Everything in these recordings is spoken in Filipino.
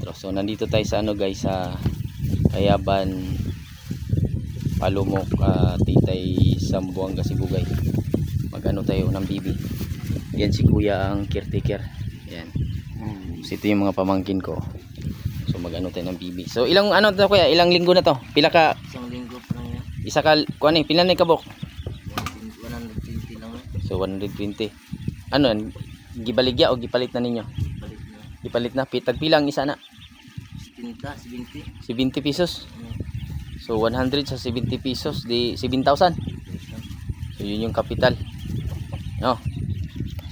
sentro. So nandito tayo sa ano guys sa Kayaban Palumok uh, Titay Sambuanga Sibugay. Magano tayo ng bibi. Yan si Kuya ang caretaker. Yan. So ito yung mga pamangkin ko. So magano tayo ng bibi. So ilang ano to Kuya? Ilang linggo na to? Pila ka Isang linggo pa lang yan. isa ka kuan eh, pila na kabok? 120 lang yan. So 120. Ano? Gibaligya o gipalit na ninyo? Balik na. Gipalit na. Pitag pilang isa na. 70, 70. 70 pesos. So 100 sa 70 pesos di 7,000. So yun yung kapital. No.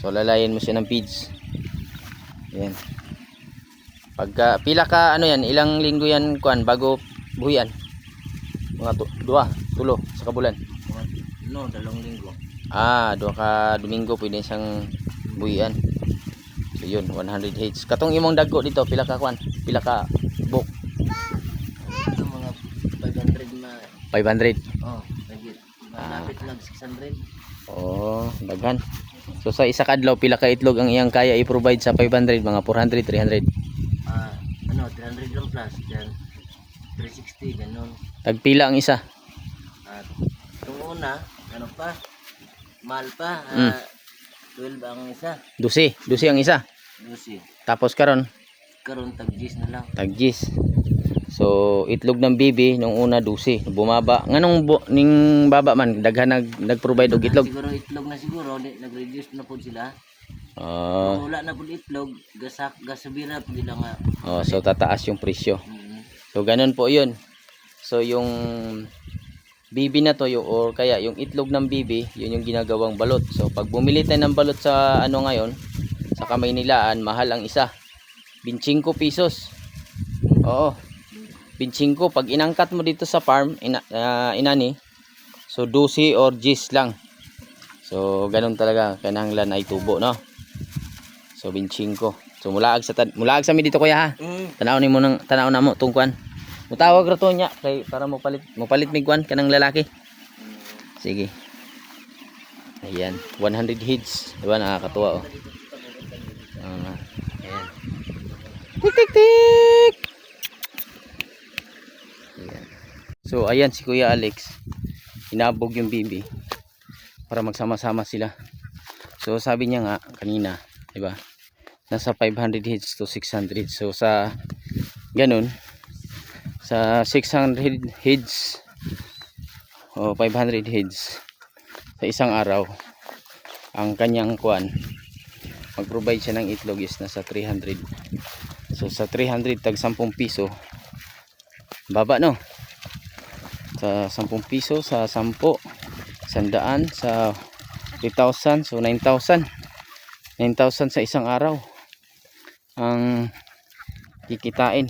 So lalayan mo siya ng feeds. Yan. Pagka pila ka ano yan, ilang linggo yan kuan bago buhian. Mga tu dua, tulo sa kabulan. No, dalawang linggo. Ah, dua ka Domingo pwede siyang buhian. So yun, 100 heads. Katong imong dagko dito pila ka kuan? Pila ka book? Ito mga 500 na. 500. Oh, lagi. Ah. Malapit lang 600. Oh, daghan. So sa isa ka adlaw pila ka itlog ang iyang kaya i-provide sa 500, mga 400, 300. Ah, ano, 300 lang plus. Yan. 360, ganun. Tagpila ang isa. At yung una, ano pa? Mahal pa. Mm. Ah, 12 ang isa. 12, 12 ang isa. 12. Tapos karon Karon tag 10 na lang. taggis. So itlog ng bibi nung una 12, bumaba. Nganong bu- ning baba man daghan nag nag-provide og itlog. Siguro itlog na siguro, nag-reduce na po sila. Ah, Kung wala na po itlog, gasak, gasubira po nila nga. oh, so tataas yung presyo. Mm. So ganun po 'yun. So yung bibi na to yung, or kaya yung itlog ng bibi, yun yung ginagawang balot. So pag bumili tayo ng balot sa ano ngayon, sa kamay nilaan, mahal ang isa. 25 pesos. Oo. 25 pag inangkat mo dito sa farm, ina, ah, inani, so 12 or 10 lang. So ganun talaga kinahanglan ay tubo, no? So 25. So mulaag sa mulaag sa mi dito kuya ha. Mm. Tanaw ni mo nang tanaw na mo tungkuan. Mutawag ra to nya kay para mo palit mo palit mig kwan kanang lalaki. Sige. Ayan, 100 heads. Diba nakakatuwa oh. Ah, ayan. Tik tik tik. Ayan. So ayan si Kuya Alex. Inabog yung bibi para magsama-sama sila. So sabi niya nga kanina, 'di ba? Nasa 500 heads to 600. So sa ganun sa 600 heads o 500 heads sa isang araw ang kanyang kuan mag-provide siya ng itlog is nasa 300 so sa 300 tag 10 piso baba no sa 10 piso sa 10 sandaan sa 3,000 so 9,000 9,000 sa isang araw ang kikitain.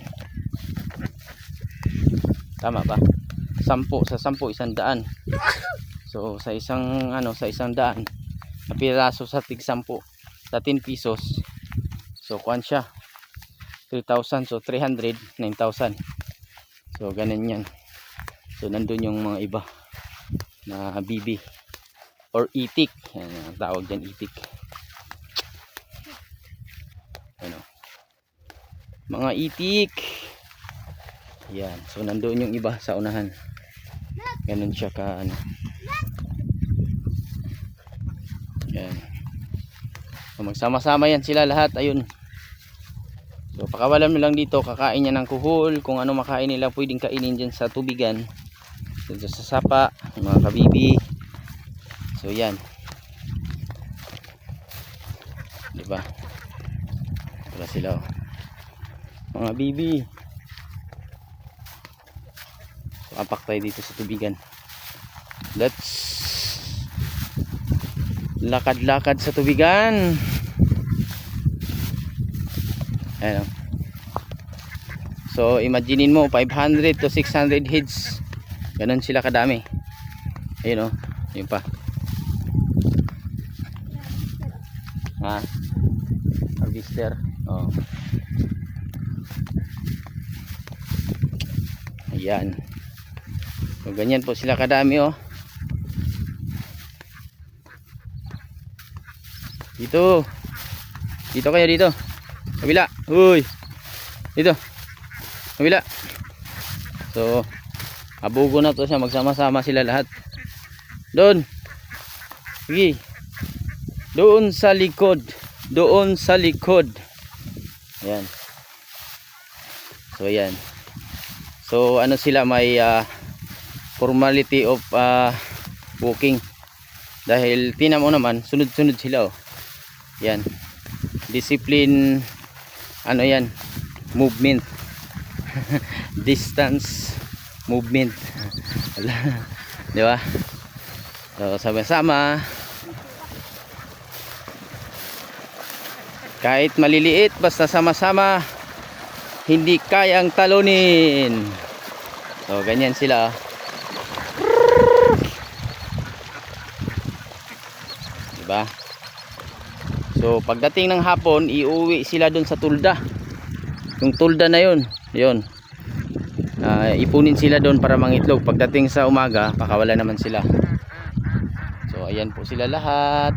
Tama ba? Sampo sa sampo isang daan. So sa isang ano sa isang daan na piraso sa tig sampo sa 10 pesos so kuan siya. 3,000 so 300 9,000 so ganun yan so nandun yung mga iba na bibi or itik yan ang tawag dyan itik ano mga itik yan. So nandoon yung iba sa unahan. Ganun siya ka ano. Yan. So magsama-sama yan sila lahat. Ayun. So pakawalan mo lang dito. Kakain niya ng kuhol. Kung ano makain nila pwedeng kainin dyan sa tubigan. Dito sa sapa. Mga kabibi. So yan. Diba? Wala sila oh. Mga bibi. apak tayo dito sa tubigan let's lakad-lakad sa tubigan ayan o. so imaginein mo 500 to 600 heads ganun sila kadami ayun o yun pa ha harvester oh. ayan So, ganyan po sila kadami oh. Dito. Dito kayo dito. Kabila. Uy. Dito. Kabila. So, abugo na to siya. Magsama-sama sila lahat. Doon. Sige. Doon sa likod. Doon sa likod. Ayan. So, ayan. So, ano sila may ah, formality of ah, walking. Dahil tina mo naman, sunod-sunod sila oh. Yan. Discipline ano yan? Movement. Distance movement. Di ba? So, sama-sama. Kahit maliliit, basta sama-sama, hindi kayang talunin. So, ganyan sila. Diba? So, pagdating ng hapon, iuwi sila dun sa tulda. Yung tulda na yun, yun. Ipunin sila doon para mangitlog. Pagdating sa umaga, pakawala naman sila. So, ayan po sila lahat.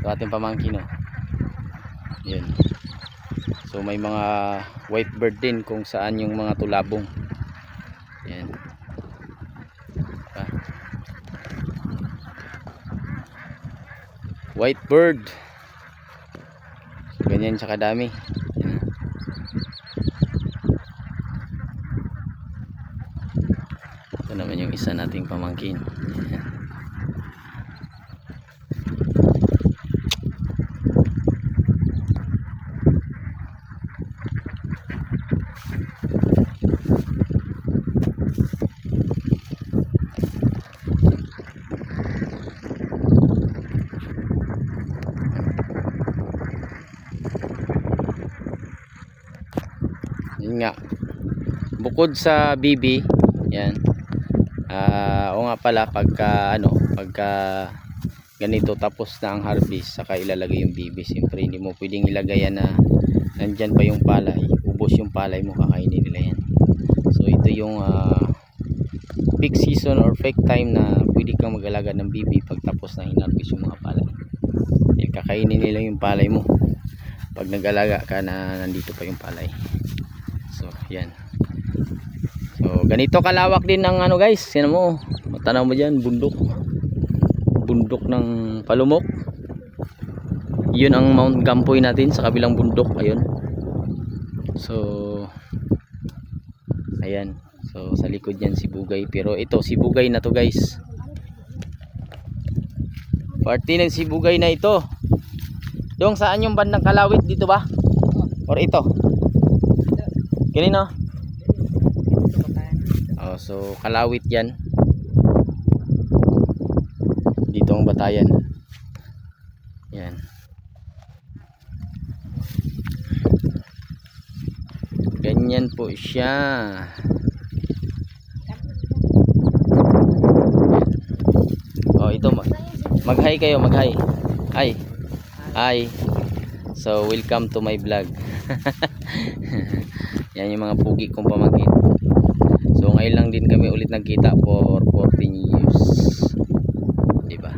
Ito ating pamangkin, oh. Yan. So, may mga white bird din kung saan yung mga tulabong. Yan. Ah. White bird. So, ganyan siya kadami. Yan. Ito naman yung isa nating pamangkin. Yan. Yun nga. Bukod sa BB, yan. Ah, o nga pala pagka ano, pagka ganito tapos na ang harvest saka ilalagay yung BB. Siyempre hindi mo pwedeng ilagay yan na nandyan pa yung palay. Ubos yung palay mo kakainin nila yan. So ito yung ah, peak season or fake time na pwede kang mag-alaga ng BB pag tapos na hinarvest yung mga palay. Dahil kakainin nila yung palay mo. Pag nag-alaga ka na nandito pa yung palay. So, yan. So, ganito kalawak din ng ano guys. Yan mo. Matanaw mo dyan, bundok. Bundok ng palumok. Yun ang Mount Gampoy natin sa kabilang bundok. Ayun. So, ayan. So, sa likod yan si Bugay. Pero ito, si Bugay na to guys. Party ng si Bugay na ito. Dong, saan yung bandang kalawit dito ba? Or ito? Kanino? So kalawit 'yan. Dito ang batayan. Yan. Ganyan po siya. Oh, ito ma- mag-hi kayo, mag-hi. Hi. Hi. So, welcome to my vlog. Yan yung mga pugi kong pamangkin. Ngayon lang din kami ulit nagkita for 14 years. 'Di ba?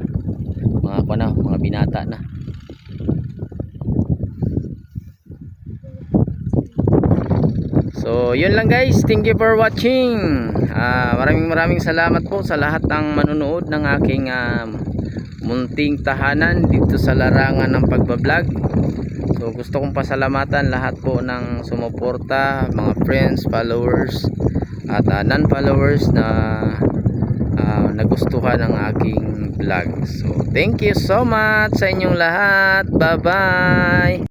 Mga ko na, mga binata na. So, yun lang guys. Thank you for watching. Ah, maraming maraming salamat po sa lahat ng manonood ng aking ah, munting tahanan dito sa larangan ng pagbablog. So gusto kong pasalamatan lahat po ng sumuporta, mga friends, followers at ah, non-followers na ah, nagustuhan ng aking vlog. So thank you so much sa inyong lahat. Bye-bye.